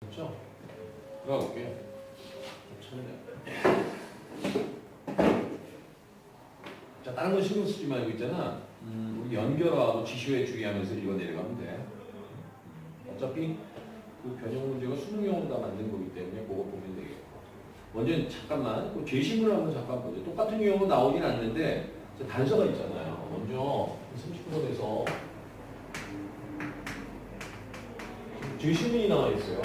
그렇죠? 들어가 볼게요. 자, 다른 거 신경 쓰지 말고 있잖아. 음, 우리 연결하고 지시에 주의하면서 읽어 내려가면 돼. 어차피 그 변형 문제가 수능용으로 다 만든 거기 때문에 그거 보면 되겠고. 먼저 잠깐만 그 제시문을 한번 잠깐 보죠. 똑같은 유형은 나오진 않는데 저 단서가 있잖아요. 먼저 39번에서 제시문이 나와 있어요.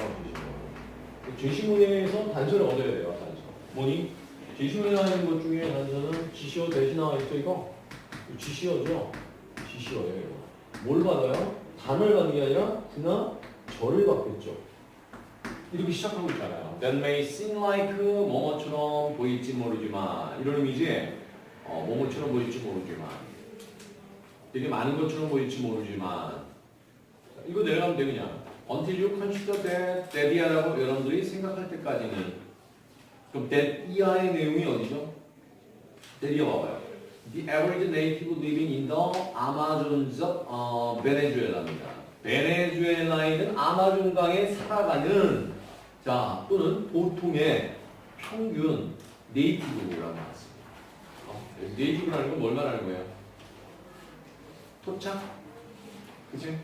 제시문. 제시문에서 단서를 얻어야 돼요. 단서. 뭐니? 제시문에 나와 있는 것 중에 단서는 지시어 대신 나와 있죠. 이거 지시어죠. 지시어예요. 이거. 뭘 받아요? 단어를 받는 게 아니라 구나 절을 받겠죠. 이렇게 시작하고 있잖아요. That may seem like 뭐뭐처럼 보일지 모르지만 이런 의미지. 어, 뭐뭐처럼 보일지 모르지만 되게 많은 것처럼 보일지 모르지만 이거 내려가면 돼 그냥. Until you consider that, that이야라고 여러분들이 생각할 때까지는 그럼 that 이하의 내용이 어디죠? that이야 봐봐요. The average native living in the Amazons 어, Venezuela입니다. 베네수엘라에 있는 아마존강에 살아가는 자 또는 보통의 평균 네이티브라고 나왔습니다. 어, 네이티브라는 건 뭘 말하는 거예요? 토착? 그치?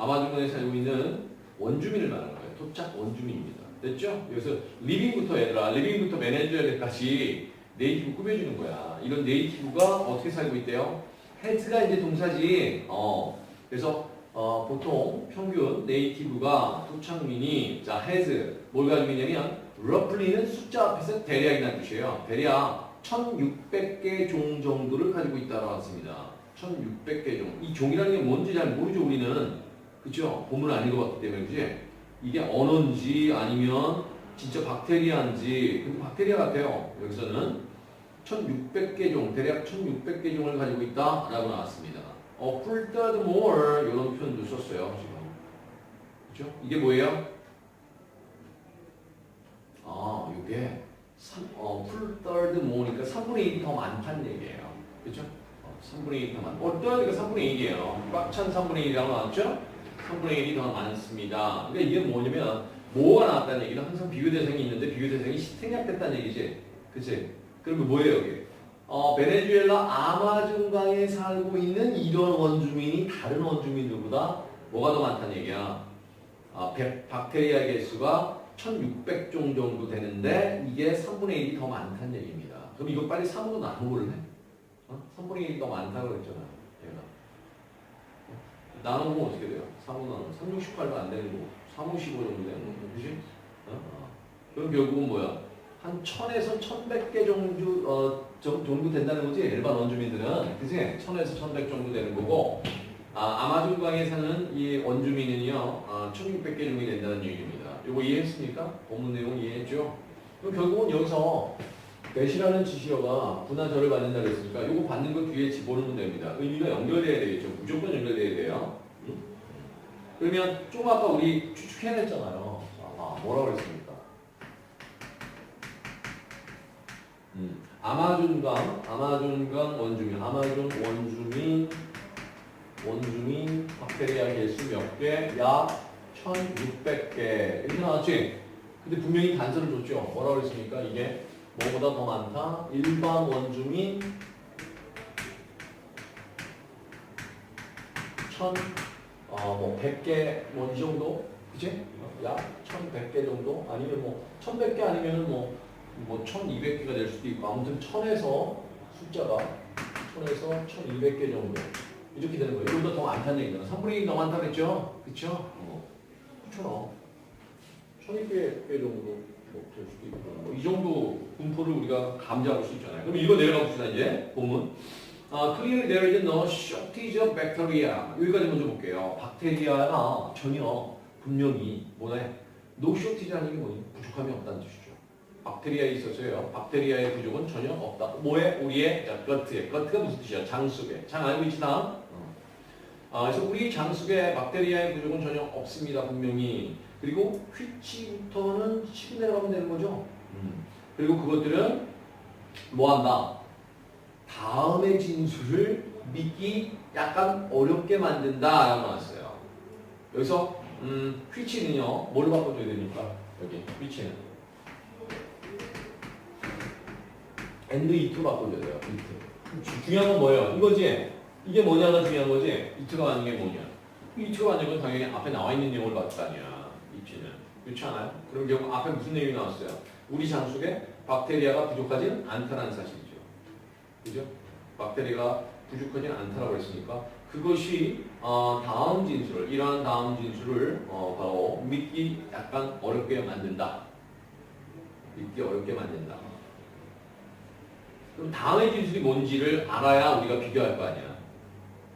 어, 아마존강에 살고 있는 원주민을 말하는 거예요. 토착 원주민입니다. 됐죠? 여기서 리빙부터 얘들아, 리빙부터 베네수엘라까지 네이티브 꾸며주는 거야. 이런 네이티브가 어떻게 살고 있대요? 헤즈가 이제 동사지. 어, 그래서 어, 보통 평균 네이티브가 토착민이 자 has 뭘 가지고 있냐면 roughly는 숫자 앞에서 대략이라는 뜻이에요. 대략 1,600개 종 정도를 가지고 있다고 했습니다. 1,600개 종. 이 종이라는 게 뭔지 잘 모르죠 우리는. 그죠? 본문을 안 읽어봤기 때문에 그지? 이게 언어인지 아니면 진짜 박테리아인지 박테리아 같아요. 여기서는 1,600개 종, 대략 1,600개 종을 가지고 있다 라고 나왔습니다. 어, 풀다드 more 이런 표현도 썼어요 지금. 그죠? 이게 뭐예요? 아, 이게 어, 풀다드 more니까 3분의 1이 더 많다는 얘기예요. 그죠? 어, 3분의 1이 더 많. 어, 떠드가 3분의 1이에요. 꽉찬 3분의 1이라고 나왔죠? 3분의 1이 더 많습니다. 그러니까 이게 뭐냐면 뭐가 나왔다는 얘기는 항상 비교 대상이 있는데 비교 대상이 생략됐다는 얘기지. 그치? 그러면 뭐예요, 여기? 어, 베네수엘라 아마존강에 살고 있는 이런 원주민이 다른 원주민들보다 뭐가 더 많다는 얘기야. 아, 백- 박테리아 개수가 1600종 정도 되는데 이게 3분의 1이 더 많다는 얘기입니다. 그럼 이거 빨리 3으로 나눠볼래? 어? 3분의 1이 더 많다고 그랬잖아. 얘가. 어? 나눠보면 어떻게 돼요? 3으로 나누면 3, 6, 18도 안 되는 거고 3, 5, 15 정도 되는 거고 그지? 어? 어. 그럼 결국은 뭐야? 한 1000에서 1100개 정도, 어, 정- 정도 된다는 거지 일반 원주민들은 그지? 1000에서 1100 정도 되는 거고 아, 아마존강에 사는 이 원주민은요 아, 1600개 정도 된다는 얘기입니다 이거 이해했습니까? 본문 내용 이해했죠? 그럼 결국은 여기서 배시라는 지시어가 분하절을 받는다고 했으니까 이거 받는 거 뒤에 집어넣으면 됩니다 의미가 연결돼야 되겠죠 무조건 연결돼야 돼요 응? 그러면 좀 아까 우리 추측해냈잖아요 아, 뭐라고 그랬습니까? 음, 아마존강, 아마존강 원주민, 아마존 원주민, 원주민 박테리아 개수 몇 개? 약 1,600개. 이렇게 나왔지? 근데 분명히 단서를 줬죠. 뭐라고 그랬습니까? 이게 뭐보다 더 많다? 일반 원주민 1,000, 어, 뭐 100개, 뭐 이 정도? 그치? 약 1,100개 정도? 아니면 뭐 1,100개 아니면 뭐뭐 1200개가 될 수도 있고 아무튼 1000에서 숫자가 1000에서 1200개 정도 이렇게 되는 거예요. 이거보다 더 많다는 얘기잖아. 3분의 1이 더 많다 그랬죠? 그쵸? 어. 그쵸? 1200개 정도 뭐될 수도 있고 뭐 이 정도 분포를 우리가 감지할 수 있잖아요. 그럼 이거 내려가 봅시다 이제 본문. 아, clearly there is no shortage of bacteria. 여기까지 먼저 볼게요. 박테리아가 전혀 분명히 뭐네? no shortage라는 게 뭐니? 부족함이 없다는 뜻이죠. 박테리아에 있어서요. 박테리아의 부족은 전혀 없다. 뭐에? 우리의 자, 거트에. 거트가 무슨 뜻이야? 장 속에. 장 알고 있지 나? 아, 그래서 우리 장 속에 박테리아의 부족은 전혀 없습니다. 분명히. 그리고 휘치부터는 치고 내려가면 되는 거죠. 음. 그리고 그것들은 뭐 한다? 다음의 진술을 믿기 약간 어렵게 만든다 라고 나왔어요. 여기서 음, which는요, 뭘로 바꿔줘야 됩니까? 여기, which는. and it로 바꿔줘야 돼요. 주- 중요한 건 뭐예요? 이거지? 이게 뭐냐가 중요한 거지? it가 맞는 게 뭐냐? it가 맞는 건 당연히 앞에 나와 있는 내용을 봤을 거 it는. 그렇지 않아요? 그럼 결국 앞에 무슨 내용이 나왔어요? 우리 장 속에 박테리아가 부족하지는 않다는 사실이죠. 그죠? 박테리아가 부족하지는 않다라고 했으니까 그것이 어, 다음 진술을 이러한 다음 진술을 어, 바로 믿기 약간 어렵게 만든다. 믿기 어렵게 만든다. 그럼 다음의 진술이 뭔지를 알아야 우리가 비교할 거 아니야.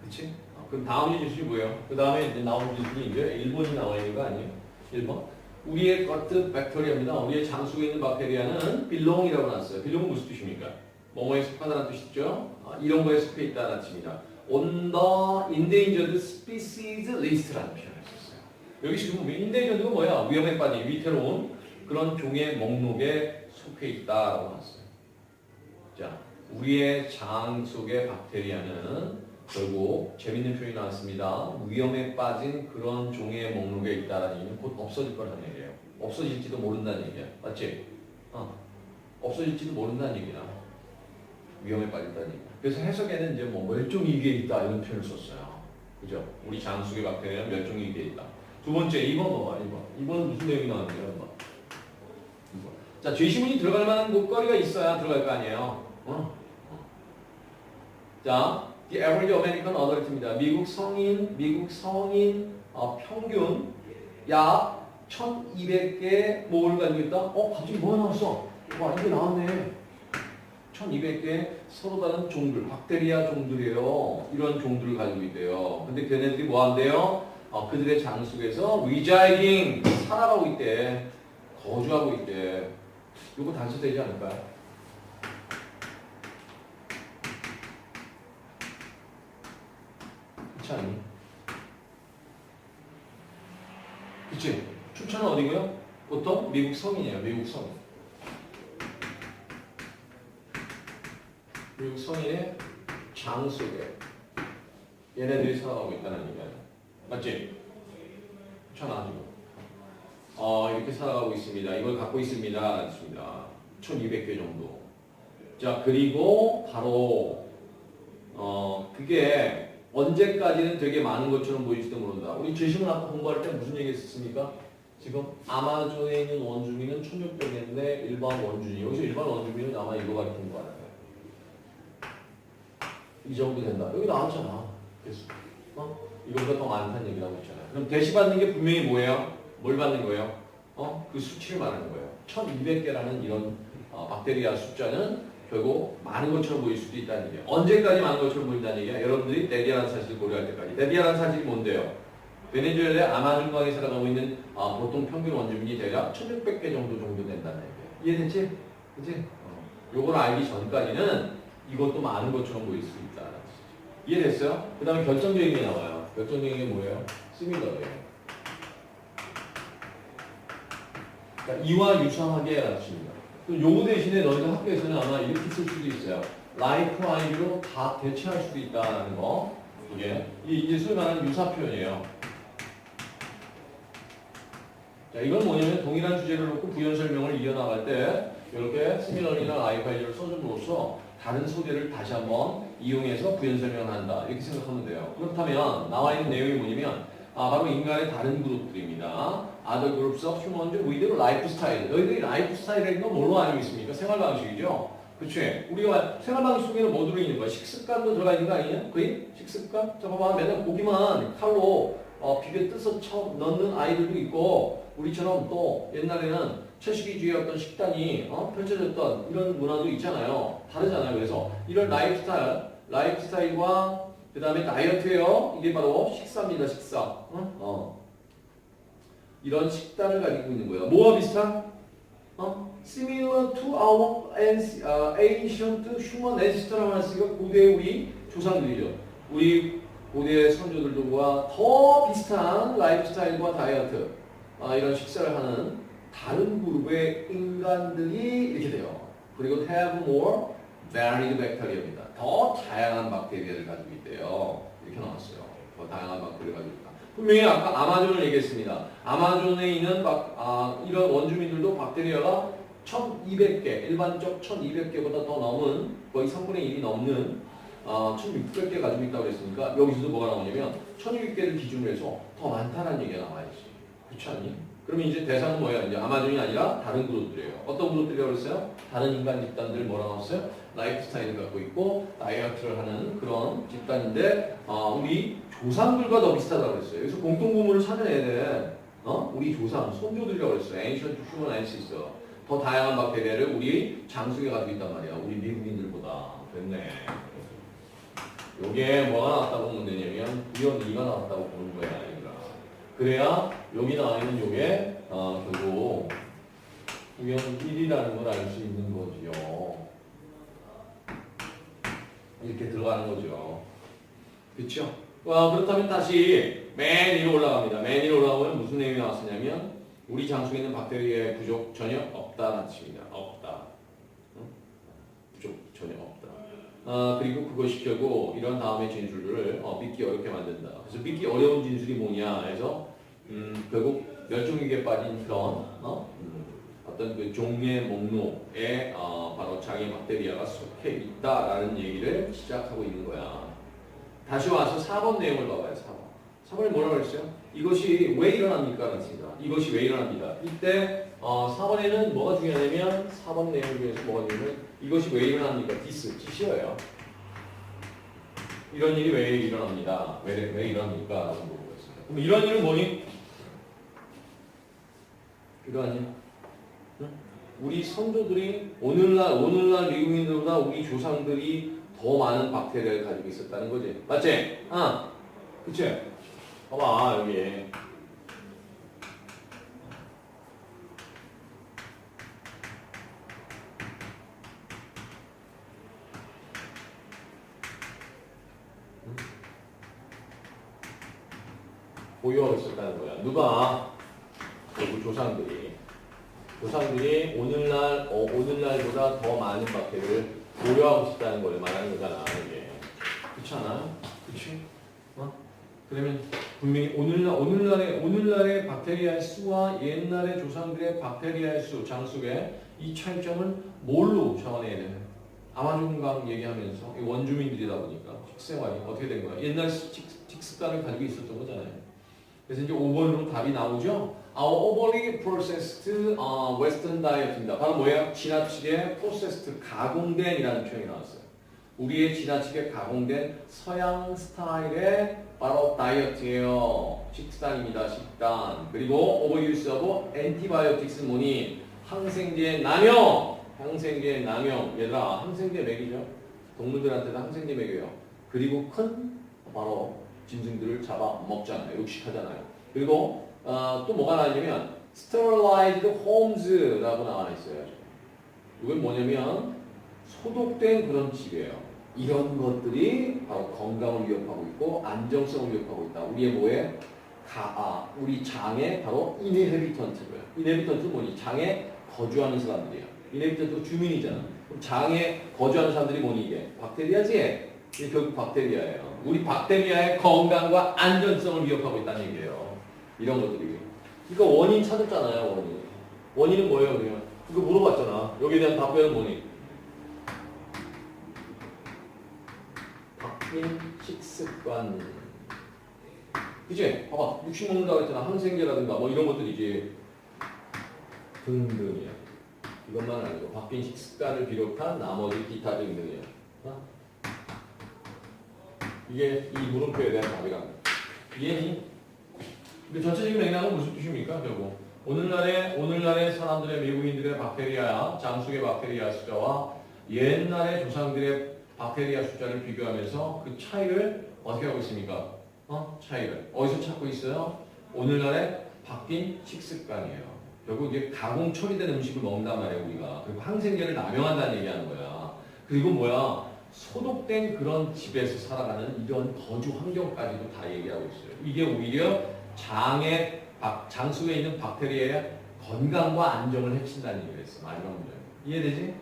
그치? 어, 그럼 다음 진술이 뭐예요? 그 다음에 이제 나오는 진술이 이제 1번이 나와 있는 거 아니에요? 1번. 우리의 것트 백테리아입니다. 우리의 장 속에 있는 박테리아는 belong이라고 나왔어요. belong은 무슨 뜻입니까? 뭐뭐에 속하다는 뜻이죠. 아, 이런 거에 속해 있다는 뜻입니다. on the endangered species list라는 표현을 썼어요. 여기 지금 endangered가 뭐야? 위험에 빠진 위태로운 그런 종의 목록에 속해 있다라고 나왔어요. 자, 우리의 장 속의 박테리아는 결국 재밌는 표현이 나왔습니다. 위험에 빠진 그런 종의 목록에 있다라는 얘기는 곧 없어질 거라는 얘기예요. 없어질지도 모른다는 얘기야. 맞지? 어. 없어질지도 모른다는 얘기야. 위험에 빠진다는 얘기. 그래서 해석에는 이제 뭐 멸종위기에 있다 이런 표현을 썼어요. 그죠? 우리 장 속의 박테리아는 멸종위기에 있다. 두 번째 2번 봐봐. 2번. 2번은 무슨 내용이 나왔는데요? 2번. 2번. 자, 죄시문이 들어갈 만한 목거리가 있어야 들어갈 거 아니에요. 어? 자, The Average American Adult입니다. 미국 성인, 미국 성인 어, 평균 약 1,200개 뭘 가지고 있다? 어, 갑자기 뭐가 나왔어? 와, 이게 나왔네. 1,200개 서로 다른 종들, 박테리아 종들이에요. 이런 종들을 가지고 있대요. 근데 걔네들이 뭐 한대요? 어, 그들의 장 속에서 residing, 살아가고 있대. 거주하고 있대. 이거 단서되지 않을까요? 않니? 그치? 출처는 어디고요? 보통 미국 성인이에요. 미국 성인. 미국 성인의 장 속에 얘네들이 살아가고 있다는 얘기야. 맞지? 괜찮아 지금. 어, 이렇게 살아가고 있습니다. 이걸 갖고 있습니다. 있습니다. 1200개 정도. 자, 그리고 바로 어, 그게 언제까지는 되게 많은 것처럼 보일지도 모른다. 우리 제시문 아까 공부할 때 무슨 얘기 했었습니까? 지금 아마존에 있는 원주민은 1600인데 일반 원주민. 여기서 일반 원주민은 아마 이거 가리키는 거 같아요. 이 정도 된다. 여기 나왔잖아. 그래서 어? 이거보다 더 많다는 얘기를 하고 있잖아요. 그럼 대시 받는 게 분명히 뭐예요? 뭘 받는 거예요? 어? 그 수치를 말하는 거예요. 1200개라는 이런 어, 박테리아 숫자는 결국 많은 것처럼 보일 수도 있다는 얘기예요. 언제까지 많은 것처럼 보인다는 얘기야? 여러분들이 데디아라는 사실을 고려할 때까지. 데디아라는 사실이 뭔데요? 베네수엘라의 아마존강에 살아가고 있는 아, 보통 평균 원주민이 대략 1600개 정도 정도 된다는 얘기예요. 이해됐지? 그치? 어. 요걸 알기 전까지는 이것도 많은 것처럼 보일 수 있다. 이해됐어요? 그 다음에 결정적인 게 나와요. 결정적인 게 뭐예요? 시밀러예요. 그러니까 이와 유사하게 라습니다 요거 대신에 너희들 학교에서는 아마 이렇게 쓸 수도 있어요. like i로 다 대체할 수도 있다는 거. 이게 이- 이게 소위 말하는 유사 표현이에요. 자, 이건 뭐냐면 동일한 주제를 놓고 부연 설명을 이어나갈 때 이렇게 like i를 써줌으로써 다른 소재를 다시 한번 이용해서 부연 설명을 한다. 이렇게 생각하면 돼요. 그렇다면 나와 있는 내용이 뭐냐면 아, 바로 인간의 다른 그룹들입니다. Other groups of humans with lifestyle. 너희들이 라이프 스타일이라는 건 뭘로 알고 있습니까? 생활 방식이죠. 그치? 우리가 생활 방식 속에는 뭐 들어있는 거야? 식습관도 들어가 있는 거 아니냐? 거의? 식습관? 저 봐봐. 맨날 고기만 칼로 어, 비벼 떠서 쳐 넣는 아이들도 있고 우리처럼 또 옛날에는 채식이주의 어떤 식단이 어? 펼쳐졌던 이런 문화도 있잖아요. 다르잖아요. 그래서 이런 라이프 스타일, 라이프 스타일과 그 다음에 다이어트예요. 이게 바로 식사입니다. 식사. 어? 어. 이런 식단을 가지고 있는 거예요. 뭐와 비슷한? 어? Similar to our 어, ancient human ancestor라고 했으니까 고대 우리 조상들이죠. 우리 고대 선조들과 더 비슷한 라이프스타일과 다이어트 아, 이런 식사를 하는 다른 그룹의 인간들이 이렇게 돼요. 그리고 have more varied bacteria입니다. 더 다양한 박테리아를 가지고 있대요. 이렇게 나왔어요. 더 다양한 박테리아를 가지고. 분명히 아까 아마존을 얘기했습니다. 아마존에 있는 박, 아, 이런 원주민들도 박테리아가 1200개, 일반적 1200개보다 더 넘은 거의 3분의 1이 넘는 어, 1600개 가지고 있다고 했으니까 여기서도 뭐가 나오냐면 1600개를 기준으로 해서 더 많다는 얘기가 나와야지. 그렇지 않니? 그러면 이제 대상은 뭐예요? 이제 아마존이 아니라 다른 그룹들이에요. 어떤 그룹들이라고 그랬어요? 다른 인간 집단들 뭐라고 나왔어요? 라이프 스타일을 갖고 있고 다이어트를 하는 그런 집단인데 어, 우리 조상들과 더 비슷하다고 그랬어요. 여기서 공통부문을 찾아내야 돼. 어? 우리 조상, 손조들이라고 그랬어요. Ancient Human Ancestor. 더 다양한 박테리아를 우리 장수에 가지고 있단 말이야. 우리 미국인들보다. 됐네. 요게 뭐가 나왔다고 보면 되냐면 2가 나왔다고 보는 거야. 그래야 여기 나와 있는 요게 어, 결국 부연 1이라는 걸 알 수 있는 거지요. 이렇게 들어가는 거죠. 그렇죠? 어, 그렇다면 다시 맨 위로 올라갑니다. 맨 위로 올라가면 무슨 내용이 나왔었냐면 우리 장속에 있는 박테리아의 부족 전혀 없다는 뜻입니다. 없다. 응? 부족 전혀 없다. 아, 그리고 그것이 결국 이런 다음의 진술을 어, 믿기 어렵게 만든다. 그래서 믿기 어려운 진술이 뭐냐 해서 음, 결국 멸종위기에 빠진 그런 어? 음, 어떤 그 종의 목록에 어, 바로 장애 박테리아가 속해 있다라는 얘기를 시작하고 있는 거야. 다시 와서 4번 내용을 봐봐요. 4번. 4번에 뭐라고 했어요? 이것이 왜 일어납니까? 이것이 왜 일어납니다. 이때 어, 4번에는 뭐가 중요하냐면 4번 내용 중에서 뭐가 중요하냐면 이것이 왜 일어납니까? 디스, 지시어예요. 이런 일이 왜 일어납니다. 왜, 왜 일어납니까? 라고 물어보고 있습니다. 그럼 이런 일은 뭐니? 이러한 일? 응? 우리 선조들이 오늘날 오늘날 미국인들보다 우리 조상들이 더 많은 박테리아를 가지고 있었다는 거지. 맞지? 아, 그치? 봐봐 여기. 응? 보유하고 있었다는 거야. 누가? 우리 조상들이. 조상들이 오늘날 어, 오늘날보다 더 많은 박테리아를 고려하고 싶다는 걸 말하는 거잖아 이게 그렇지 않아? 그렇지? 어? 그러면 분명히 오늘날 오늘날의 오늘날의 박테리아의 수와 옛날의 조상들의 박테리아의 수 장수의 이 차이점을 뭘로 잡아내야 되는? 아마존강 얘기하면서 이 원주민들이다 보니까 식생활이 어떻게 된 거야? 옛날 식, 식습관을 가지고 있었던 거잖아요. 그래서 이제 5번으로 답이 나오죠. Our overly processed uh, Western diet입니다. 바로 뭐예요? 지나치게 processed 가공된이라는 표현이 나왔어요. 우리의 지나치게 가공된 서양 스타일의 바로 다이어트예요. 식단입니다. 식단. 그리고 of antibiotics 뭐니? 항생제 남용. 항생제 남용. 얘들아 항생제 먹이죠. 동물들한테도 항생제 먹여요. 그리고 큰 바로 짐승들을 잡아 먹잖아요. 육식하잖아요. 그리고 어, 또 뭐가 나왔냐면 sterilized homes라고 나와 있어요. 이건 뭐냐면 소독된 그런 집이에요. 이런 것들이 바로 건강을 위협하고 있고 안정성을 위협하고 있다. 우리의 뭐에 가, 아, 우리 장에 바로 인헤비턴트고요. 인헤비턴트 뭐니? 장에 거주하는 사람들이에요. 인헤비턴트 주민이잖아. 그럼 장에 거주하는 사람들이 뭐니 이게? 박테리아지? 이게 결국 박테리아예요. 우리 박테리아의 건강과 안전성을 위협하고 있다는 얘기예요. 이런 것들이. 그러니까 원인 찾았잖아요, 원인. 원인은 뭐예요, 그냥? 이거 물어봤잖아. 여기에 대한 답변은 뭐니? 바뀐 식습관. 그치? 봐봐. 육식 먹는다고 했잖아. 항생제라든가 뭐 이런 것들이지. 등등이야. 이것만 아니고 바뀐 식습관을 비롯한 나머지 기타 등등이야. 어? 이게 이 물음표에 대한 답이란 이해니? 근데 전체적인 맥락은 무슨 뜻입니까? 결국 오늘날의 오늘날의 사람들의 미국인들의 박테리아 장수의 박테리아 숫자와 옛날의 조상들의 박테리아 숫자를 비교하면서 그 차이를 어떻게 하고 있습니까? 어? 차이를 어디서 찾고 있어요? 오늘날의 바뀐 식습관이에요. 결국 이게 가공 처리된 음식을 먹는단 말이에요 우리가. 그리고 항생제를 남용한다는 얘기하는 거야. 그리고 뭐야? 소독된 그런 집에서 살아가는 이런 거주 환경까지도 다 얘기하고 있어요. 이게 오히려 박- 장수에 있는 박테리아의 건강과 안정을 해친다는 얘기를 했어. 마지막 문제. 이해되지?